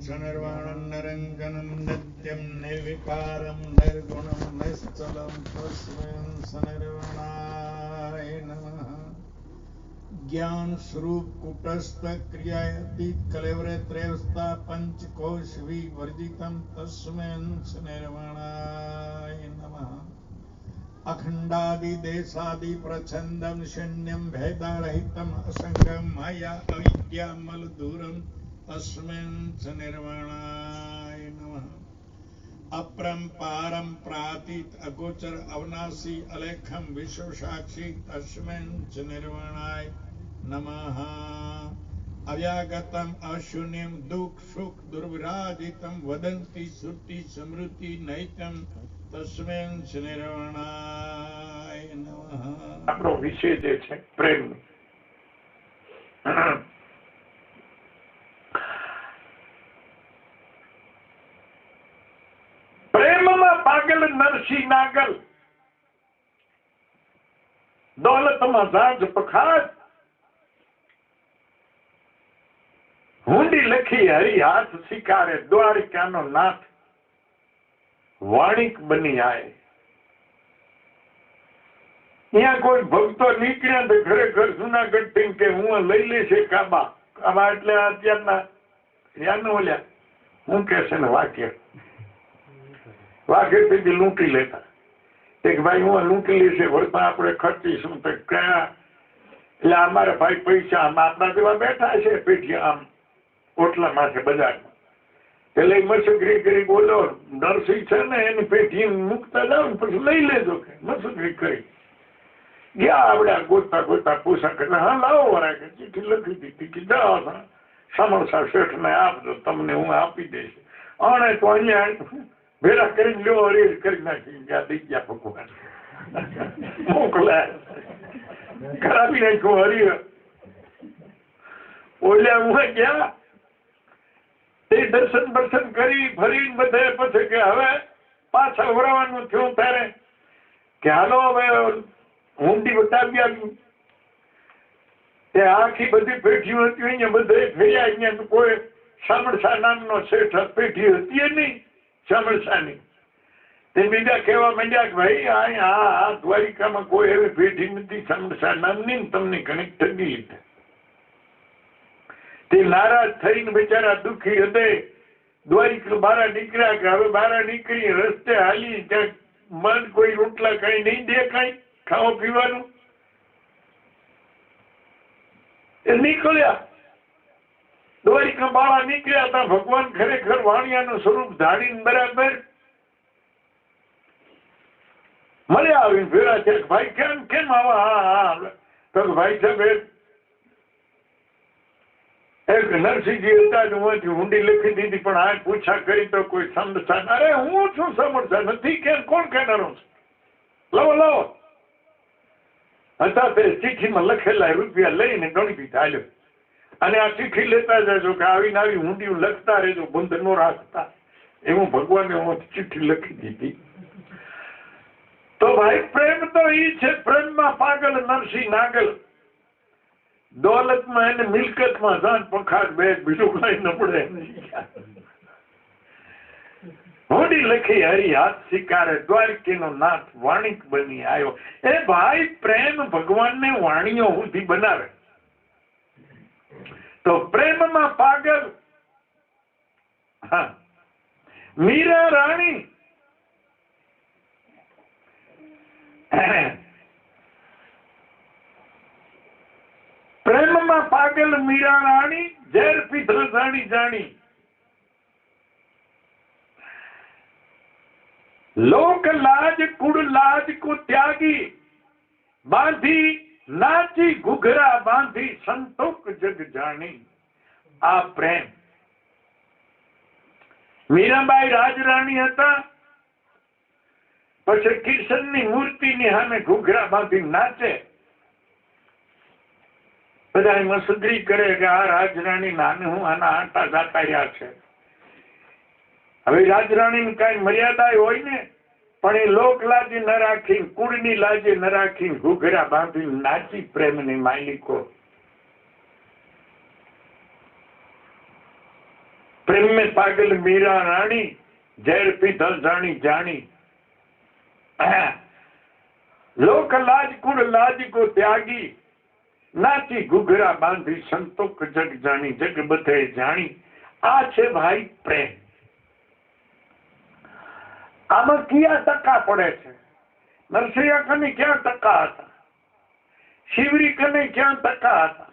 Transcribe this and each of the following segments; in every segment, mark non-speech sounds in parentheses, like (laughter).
निर्वाणं निरङ्जनं नित्यं निर्विकारं निर्गुणं निश्चलं तस्मै सनिर्वाणाय नमः ज्ञान स्वरूप कुटस्थ क्रियातीत कलेवरे त्रयस्था पंचकोश विवर्जितं तस्मै निर्वाणाय नमः अखण्डादिदेशादि प्रच्छन्दं शून्यं भेदरहितम् असङ्गं माया अविद्यामलदूरं तस्मिन् च निर्वाणाय नमः अपरम्पारं प्रातीत अगोचर अवनाशी अलेखं विश्वसाक्षी तस्मिन् च निर्वाणाय नमः अव्यागतम् अशून्यं दुःख सुख दुर्विराजितं वदन्ति श्रुति स्मृति नैतं તસ્મેન નિર્વાણાય નમઃ આપણો વિષય જે છે પ્રેમ પાગલ નરસિંહ નાગલ. દોલતમાં ઝાંઝ પખાત હુંડી લખી હરી હાથ શિકારે, દ્વારિકાનો નાથ વાણિક બની આય. ત્યાં કોઈ ભક્તો નીકળ્યા તો ખરેખર જુનાગઢથી કે હું લઈ લેશે કાબા. કાબા એટલે અત્યારના યાદ ઓલ્યા હું કે છે ને વાક્ય. વાક્યથી લૂંટી લેતા. એક ભાઈ, હું લૂંટી લેશે વળતા આપણે ખર્ચીશું. તો કયા? એટલે અમારા ભાઈ પૈસા આમ આપણા જેવા બેઠા છે પેઢી આમ ઓટલામાં છે બજારમાં. એટલે મસુગરી કરી બોલો નરસિંહ છે ને, એની પેઢી મૂકતા જાઓ ને પછી લઈ લેજો કે. મસુગરી કરી ગયા આપણે આ ગોતતા ગોતતા પૂછા કરે હા, લાવો વરા કે ચીઠી લખી દીધી કે, જાઓ સમરસા શેઠ ને આપજો, તમને હું આપી દઈશ. અને તો અહીંયા ભેરા કરીને લ્યો અરેજ કરી નાખી ગયા દઈ ગયા ભગવાન મોકલાય ખરાબી નાખ્યો હરિ ઓલ્યા હું ગયા તે દર્શન દર્શન કરી ફરી બધે પછી કે હવે પાછા વરાવાનું થયું ત્યારે કે હાલો હવે હુંડી બતાવી આવ્યું તે આખી બધી પેઢીઓ હતી અહીંયા બધે ફેર્યા અહીંયા કોઈ સામરસા નામનો શેઠ પેઢી હતી નહીં સામરસાની તે બીજા કહેવા માંડ્યા કે ભાઈ અહીંયા આ દ્વારિકામાં કોઈ એવી પેઢી નથી સામરસા નામની તમને ઘણી ઠગી તે નારાજ થઈને બિચારા દુઃખી હૃદય દ્વારિક બારા નીકળ્યા કે હવે બારા નીકળી રસ્તે હાલી ત્યાં મન કોઈ રોટલા કઈ નહીં દે કઈ ખાવા પીવાનું. એ નીકળ્યા. દ્વારિકા કબાળા નીકળ્યા હતા. ભગવાન ખરેખર વાણિયાનું સ્વરૂપ ધાડીને બરાબર મળ્યા આવીને ભેરા છે ભાઈ, કેમ કેમ આવા? હા તો ભાઈ સાહેબ, એક નરસિંહજી હતા જ હું ઊંડી લખી દીધી, પણ આ પૂછા કરી તો કોઈ સમજતા અરે, હું છું સમજતા નથી. કેમ, કોણ કહેનારો લાવો લાવો. હતા તે ચીઠીમાં લખેલા રૂપિયા લઈને ગણી દીધા હાલ્યો અને આ ચિઠ્ઠી લેતા જજો કે આવીને આવી ઊંડી લખતા રહેજો, બંધ નો રાખતા. એવું ભગવાને હું ચિઠ્ઠી લખી દીધી. તો ભાઈ, પ્રેમ તો ઈ છે, પ્રેમમાં પાગલ નરસિંહ નાગલ. દોલતમાં એને મિલકતમાં જાન પખાડ બે, બીજું કઈ ન પડે. હોડી લખી હરી હાથ શિકારે, દ્વારકીનો નાથ વાણિક બની આવ્યો. એ ભાઈ, પ્રેમ ભગવાનને વાણીઓ સુધી બનાવે. તો પ્રેમમાં પાગલ હા મીરા રાણી પ્રેમમાં પાગલ મીરા રાણી ઝેર પીધલ જાણી જાણી લોક લાજ કુડ લાજ કો ત્યાગી બાંધી નાચી ઘુઘરા બાંધી સંતોક જગ જાણી. આ પ્રેમ. મીરાબાઈ રાજરાણી હતા. પછી કિશનની મૂર્તિની સામે ઘુઘરા બાંધી નાચે. બધા મસદરી કરે કે આ રાજરાણી નાને હું આના આટા જાતા રહ્યા છે. હવે રાજરાણી ની કઈ મર્યાદા હોય ને? પણ એ લોક લાજી ન રાખી કુળની લાજી ન રાખી ઘૂઘરા બાંધી નાચી પ્રેમની માલિકો. પ્રેમ મેં પાગલ મીરા રાણી, ઝેર પીધલ જાણી જાણી. (clears throat) લોક લાજ, કુળ લાજ કો ત્યાગી, નાચી ઘુઘરા બાંધી સંતોક જગ જાણી, જગ બધે જાણી. આ છે ભાઈ પ્રેમ. આમાં ક્યાં ટકા પડે છે? નરસિંહ કને ક્યાં ટકા હતા? શિવરી કને ક્યાં ટકા હતા?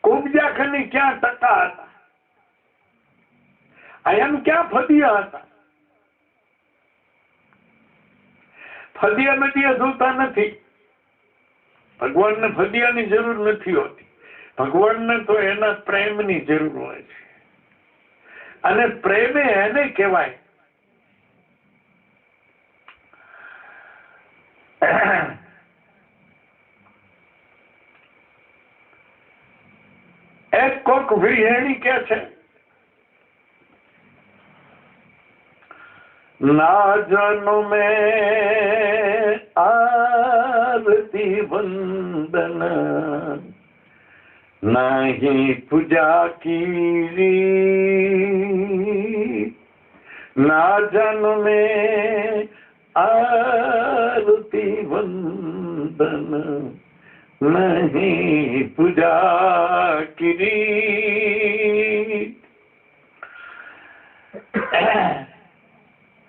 કુબજા કને ક્યાં ટકા હતા? એમ ક્યાં ફદિયા હતા? ફદિયા નદીએ જોતા નથી. ભગવાનને ફદિયાની જરૂર નથી હોતી. ભગવાનને તો એના પ્રેમની જરૂર હોય છે. અને પ્રેમે એને કહેવાય. એક કોક વિહેણી કે છે ના જાનો મેં આરતી વંદન નહીં પૂજા કી ના જાનો મેં આરતી વંદન નહીં પૂજા કરી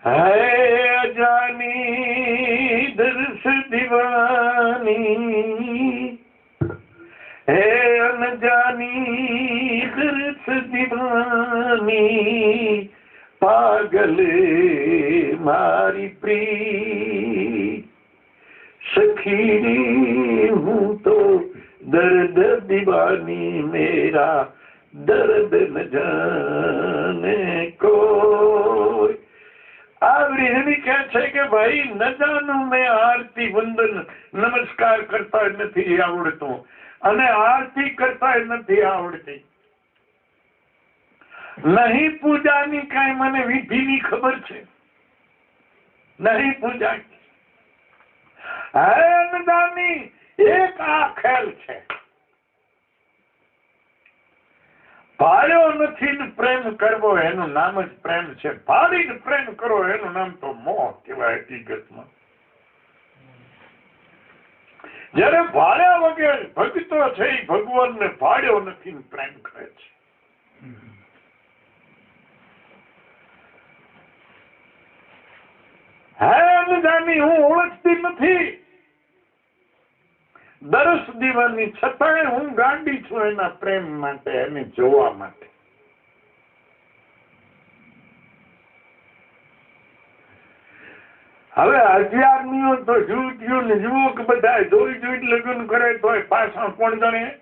હે અજાની દર્શ દીવાની દીવાની પાગલ મારી પ્રી સખી હું તો દર્દ દીવાની મેરા દર્દ ન જાને કોઈ આ ગૃહિણી કહે છે કે ભાઈ ન જાણું મેં આરતી વંદન નમસ્કાર કરતા નથી આવડતું અને આરતી કરતા નથી આવડતી નહીં પૂજાની કઈ મને વિધિની ખબર છે? નહીં પૂજાની. હેનદાની એક આ ખેલ છે. ભાળ્યો નથી ને પ્રેમ કરવો, એનું નામ જ પ્રેમ છે. ભાળીને પ્રેમ કરો, એનું નામ તો મોહ કહેવાય હકીકતમાં. જયારે ભાડ્યા વગર ભક્તો છે, એ ભગવાનને ભાડ્યો નથી પ્રેમ કરે છે. હે જાની હું ઓળખતી નથી. દરસ દીવાની છતાંય હું ગાંડી છું એના પ્રેમ માટે, એને જોવા માટે. હવે અગિયારમીઓ તો જુટ્યું ને યુવક બધા જોઈ જોઈ લગ્ન કરે તો પાછળ કોણ જાણે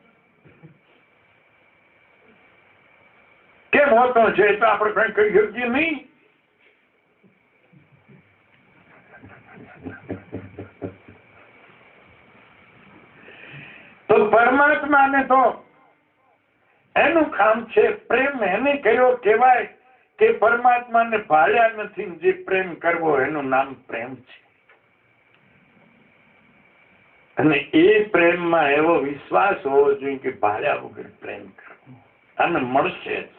કેમ હોતો છે તો આપણે કઈ કહી શકીએ નહીં? તો પરમાત્માને તો એનું કામ છે પ્રેમ એને કયો કહેવાય કે પરમાત્માને ભાળ્યા નથી જે પ્રેમ કરવો એનું નામ પ્રેમ છે. અને એ પ્રેમમાં એવો વિશ્વાસ હોવો જોઈએ કે ભાળ્યા વગર પ્રેમ કરવો. અને મળશે જ.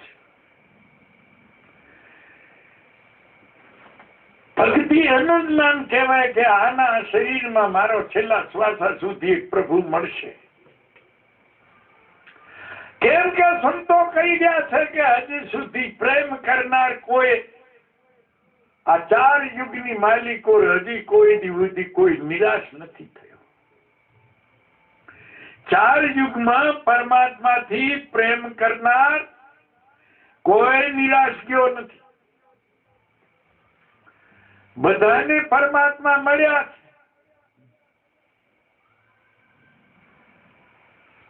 ભક્તિ એનું જ નામ કહેવાય કે આના શરીરમાં મારો છેલ્લા શ્વાસા સુધી પ્રભુ મળશે. કેમ કે સંતો કહી ગયા છે કે હજી સુધી પ્રેમ કરનાર કોઈ આ ચાર યુગની માલિકો હજી કોઈ સુધી કોઈ નિરાશ નથી થયો. ચાર યુગમાં પરમાત્માથી પ્રેમ કરનાર કોઈ નિરાશ ગયો નથી. બધાને પરમાત્મા મળ્યા છે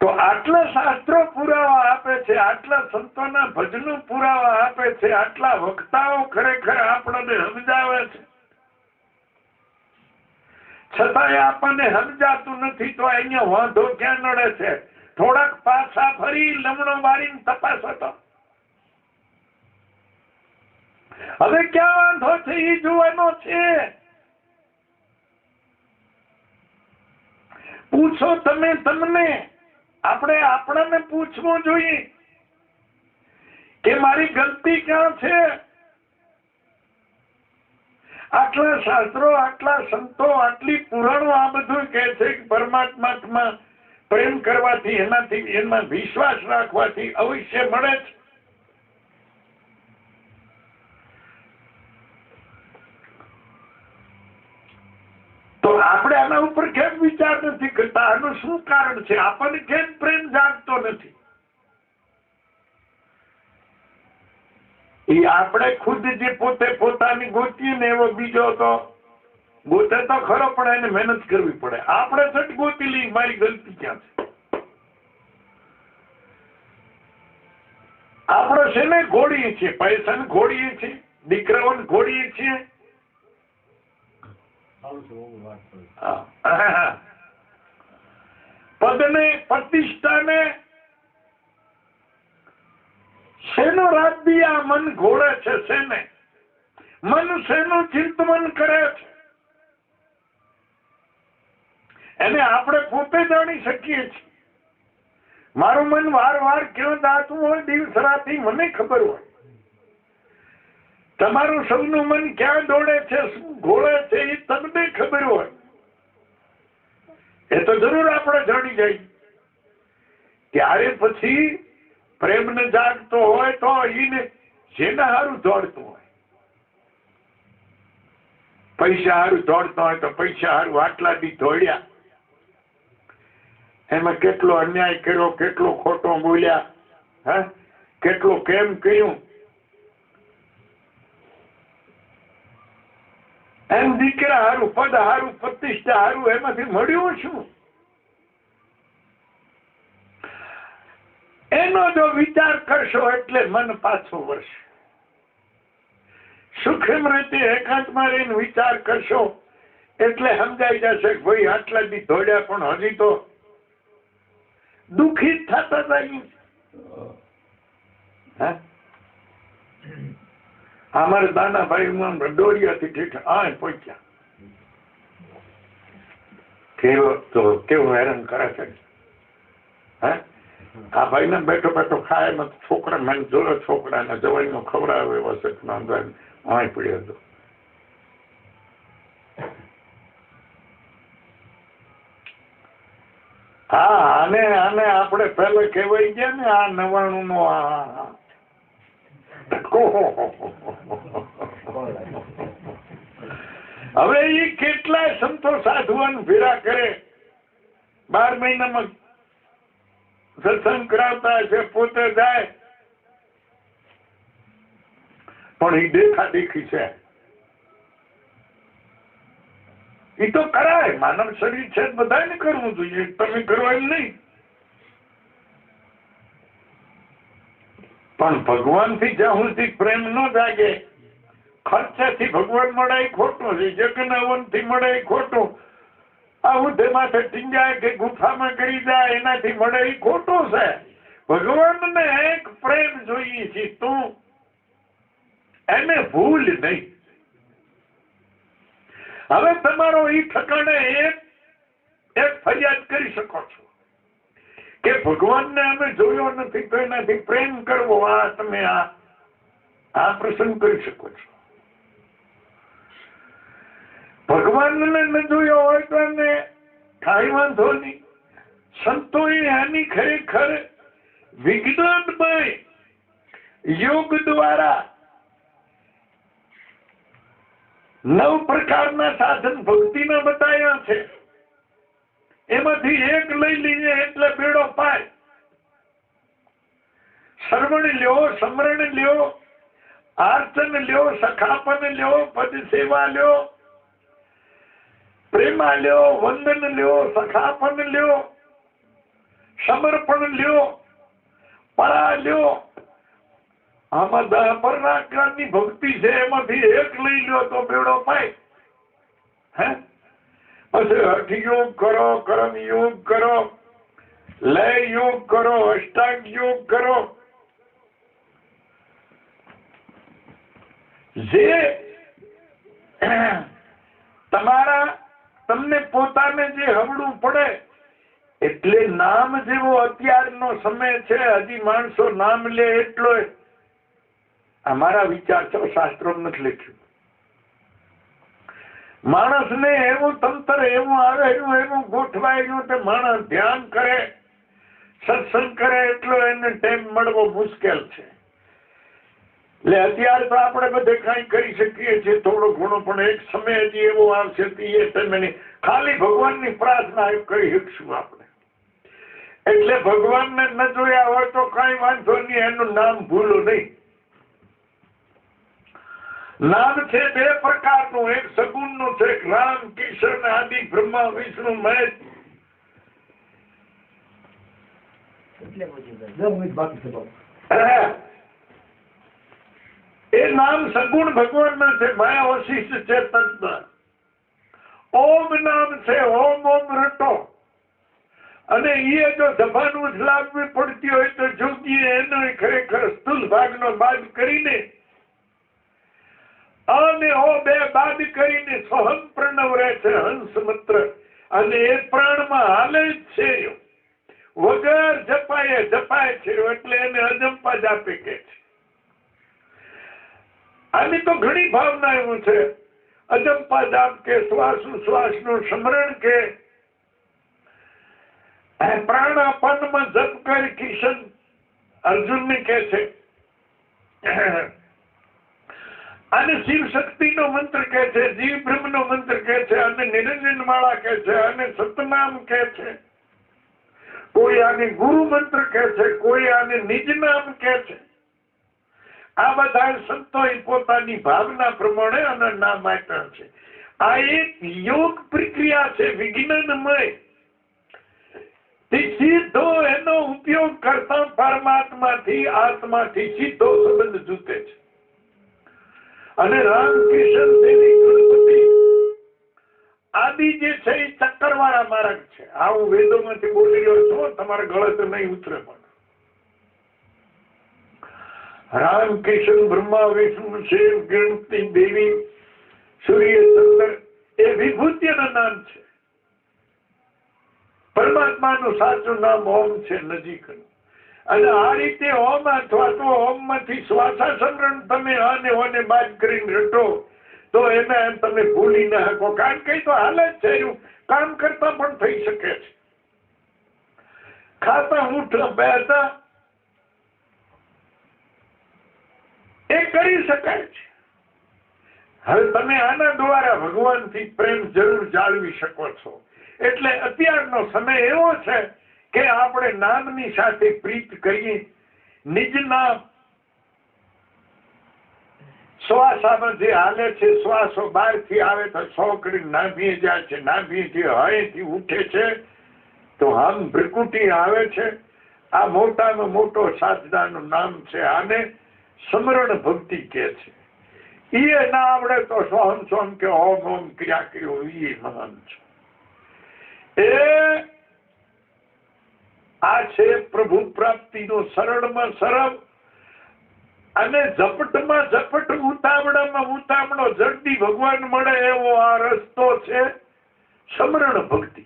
તો આટલા શાસ્ત્રો પુરાવા આપે છે, આટલા સંતોના ભજનો પુરાવા આપે છે, આટલા વક્તાઓ ખરેખર આપણને સમજાવે છે. છતાંય આપણને સમજાતું નથી તો અહીંયા વાંધો ક્યાં નડે છે? થોડાક પાછા ફરી લમણો મારીને તપાસ હતો. હવે ક્યાં વાંધો છે? એ જોવાનો છે. પૂછો તમે, તમને. આપણે આપણને પૂછવું જોઈએ કે મારી ગલતી ક્યાં છે? આટલા શાસ્ત્રો, આટલા સંતો, આટલી પુરાણો આ બધું કહે છે કે પરમાત્મામાં પ્રેમ કરવાથી, એનાથી, એમાં વિશ્વાસ રાખવાથી અવશ્ય મળે છે તો આપણે આના ઉપર કેમ વિચાર નથી કરતા? આનું શું કારણ છે? આપણને કેમ પ્રેમ જાગતો નથી? એ આપણે ખુદ જે પોતે પોતાની ગોતીએ ને એવો બીજો તો ગોતે તો ખરો, પણ એને મહેનત કરવી પડે. આપણે સટ ગોતી લઈ મારી ગલતી ક્યાં છે? આપણો છે ને ઘોડીએ છીએ? પૈસાને ઘોડીએ છીએ? દીકરાઓને ઘોડીએ છીએ. પદને, પ્રતિષ્ઠાને શેનો રાજ્ય આ મન ઘોડે છે, શેને? મન શેનું ચિંતવન કરે છે? એને આપણે પોતે જાણી શકીએ છીએ. મારું મન વાર વાર ક્યાં દાતું હોય, દિવસ રાતી મને ખબર હોય. તમારું સૌનું મન ક્યાં દોડે છે, શું ઘોળે છે, એ તમને ખબર હોય. એ તો જરૂર આપણે જાણી જાય. ત્યારે પછી પ્રેમ ને જાગતો હોય તો એને જેના હારું દોડતું હોય. પૈસા હારું દોડતો હોય તો પૈસા હારું આટલા દી દોડ્યા. એમાં કેટલો અન્યાય કર્યો, કેટલો ખોટો બોલ્યા, હે? કેટલું કેમ કહ્યું એમ દીકરા હારું પદ હારું પ્રતિષ્ઠા હારું એમાંથી મળ્યું શું? એનો જો વિચાર કરશો એટલે મન પાછું વળશે. સુખેમ રીતે એકાંતમાં રહીને વિચાર કરશો એટલે સમજાઈ જશે કે ભાઈ આટલા દી ધોડ્યા પણ હજી તો દુઃખી થતા જાય હે? અમારે દાનાભાઈ ડોરિયાથી ઠેઠ આ પહોંચ્યા. કેવો તો કેવું હેરાન કરે છે. હે? આ ભાઈ ને બેઠો બેઠો ખાય ને છોકરા મને જોયો છોકરા ને જવાઈ નો ખવડાવે વસત નો અહીં પડ્યો હતો. હા, આને આને આપણે પેલા કહેવાય ગયા ને આ નવાણું નો આ હવે એ કેટલાય સંતો સાધુવાન ભેરા કરે. બાર મહિનામાં સત્સંગ કરાવતા છે પોતે જાય. પણ એ દેખા દેખી છે. એ તો કરાય, માનવ શરીર છે બધાને કરવું જોઈએ. તમે કરો એમ નહીં. પણ ભગવાનથી જ્યાં સુધી પ્રેમ ન જાગે, ખર્ચાથી ભગવાન મળે એ ખોટું છે જગનાવનથી મળે ખોટું, આ ઉધે માથે ટીંગાય કે ગુફામાં કરી જાય, એનાથી મળે એ ખોટું છે. ભગવાનને એક પ્રેમ જોઈએ છે, તું એને ભૂલ નહીં. હવે તમારો એ ઠકાણે એક એક ફરિયાદ કરી શકો છો. કે ભગવાનને અમે જોયો નથી, તો એનાથી પ્રેમ કરવો આ તમે આ પ્રસંગ કરી શકો છો. ભગવાનને ન જોયો હોય તો એને કાંઈ વાંધો નહીં. સંતોએ આની ખરેખર વિજ્ઞાનમય યોગ દ્વારા નવ પ્રકારના સાધન ભક્તિના બતાવ્યા છે. એમાંથી એક લઈ લઈએ એટલે બેડો પાય. શ્રવણ લ્યો, સમરણ લ્યો આર્ચન લ્યો, સખાપન લ્યો પદ સેવા લ્યો, પ્રેમા લ્યો, વંદન લ્યો, સખાપન લ્યો, સમર્પણ લ્યો, પરા લ્યો. આમાં દહ પ્રકારની ભક્તિ છે, એમાંથી એક લઈ લ્યો તો બેડો પાય. હે? હઠ યોગ કરો, કર્મ યોગ કરો, લય યોગ કરો, અષ્ટાંગ યોગ કરો. જે તમારા, તમને પોતાને જે હવડું પડે, એટલે નામ જેવો અત્યારનો સમય છે, હજી માણસો નામ લે એટલો અમારા વિચાર છે શાસ્ત્રો નથી લખ્યું. માણસને એવું તંત્ર, એવું આવેલું એવું ગોઠવાયેલું તે માણસ ધ્યાન કરે, સત્સંગ કરે, એટલો એને ટાઈમ મળવો મુશ્કેલ છે. એટલે અત્યારે તો આપણે બધે કઈ કરી શકીએ છીએ, થોડો ઘણો, પણ એક સમય હજી એવો આવશે એ તમે ખાલી ભગવાનની પ્રાર્થના કરી શકશું આપણે. એટલે ભગવાનને ન જોયા હોય તો કઈ વાંધો નહીં, એનું નામ ભૂલો નહીં. નામ છે બે પ્રકારનું એક સગુણનું છે રામ કિશન આદિ બ્રહ્મા વિષ્ણુ મહેશ છે એ નામ સગુણ ભગવાન છે માયા વશિષ્ઠ ચેતન ઓમ નામ છે ઓમ ઓમ રટો. અને એ જો સભાનું જ લાગવી પડતી હોય તો જોગીએ એનો ખરેખર સ્થુલ ભાગનો બાદ કરીને અને ઓ બે બાદ કરીને સહન પ્રણવ રહે છે હંસ મંત્ર. અને એ પ્રાણમાં હાલે જ છે વગર જપાય જપાય છે એટલે એને અજંપા જ આપે કે છે. આની તો ઘણી ભાવના એવું છે. અજંપા જાપ કે શ્વાસનું સ્મરણ કે પ્રાણાપનમાં જપ કરી કિશન અર્જુન ને કે છે અને શિવ શક્તિ નો મંત્ર કે છે, જીવ બ્રહ્મ નો મંત્ર કે છે, અને નિરંજન માળા કે છે, અને સતનામ કે છે. કોઈ આને ગુરુ મંત્ર કે છે, કોઈ આને નિજ નામ કે છે. આ બધા સંતો પોતાની ભાવના પ્રમાણે અને નામ આપ્યા છે. આ એક યોગ પ્રક્રિયા છે, વિજ્ઞાનમય. સીધો એનો ઉપયોગ કરતા પરમાત્માથી, આત્માથી સીધો સંબંધ જૂતે છે. અને રામકૃષ્ણ દેવી ગણપતિ. આદિ જે છે એ ચક્કરવાળા માર્ગ છે. આ હું વેદોમાંથી બોલી રહ્યો છું, તમારે ગળે તો નહીં ઉતરે પણ. રામ કિશન બ્રહ્મા, વિષ્ણુ, શિવ, ગણપતિ, દેવી, સૂર્ય, ચંદ્ર, એ વિભૂતિના નામ છે. પરમાત્માનું સાચું નામ ઓમ છે, નજીકનું. અને આ રીતે ઓમ અથવા તો ઓમમાંથી શ્વાસાસમરણ તમે અને ઓને બાદ કરીને રટો, તો એને તમે ભૂલી ના શકો. કારણ કે તો હાલ જ છે કામ કરતા પણ થઈ શકે છે. ખાતા ઉઠતા બેતા એ કરી શકાય છે. હવે તમે આના દ્વારા ભગવાનથી પ્રેમ જરૂર જાળવી શકો છો. એટલે અત્યારનો સમય એવો છે કે આપણે નામની સાથે પ્રીત કરીએ નિજ નામ શ્વાસામાં જે હાલે છે, શ્વાસો બહારથી આવે તો સો કરી નાભીએ જાય છે નાભીથી હળેથી ઉઠે છે. તો હમ ભ્રકુટી આવે છે. આ મોટામાં મોટો સાધનાનું નામ છે આને સમરણ ભક્તિ કે છે. એ ના આવડે તો સોહમ સોહમ કે ઓમ ઓમ ક્રિયા કર્યો એ મહાન છે. એ આ છે પ્રભુ પ્રાપ્તિનો સરળમાં સરળ અને ઝપટમાં ઝપટ, ઉતાવળામાં ઉતાવળો જલ્દી ભગવાન મળે એવો આ રસ્તો છે સમરણ ભક્તિ.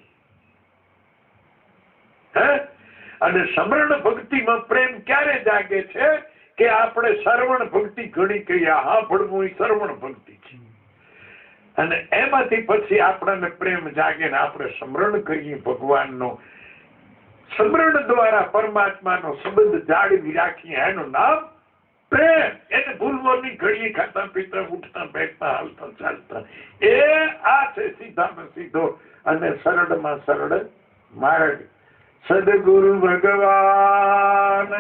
હે? અને સમરણ ભક્તિમાં પ્રેમ ક્યારે જાગે છે કે આપણે શ્રવણ ભક્તિ ઘણી કહીએ? હા ભણવું એ શ્રવણ ભક્તિ છે. અને એમાંથી પછી આપણને પ્રેમ જાગે ને આપણે સ્મરણ કરીએ ભગવાનનો. સ્મરણ દ્વારા પરમાત્માનો સંબંધ જાળવી રાખીએ. એનું નામ પ્રેમ. એને ભૂલવાની ઘડીએ ખાતા, પીતા, ઉઠતા, બેઠતા, હાલતા, ચાલતા. એ આ છે સીધામાં સીધો અને સરળમાં સરળ માર્ગ. સદગુરુ ભગવાન.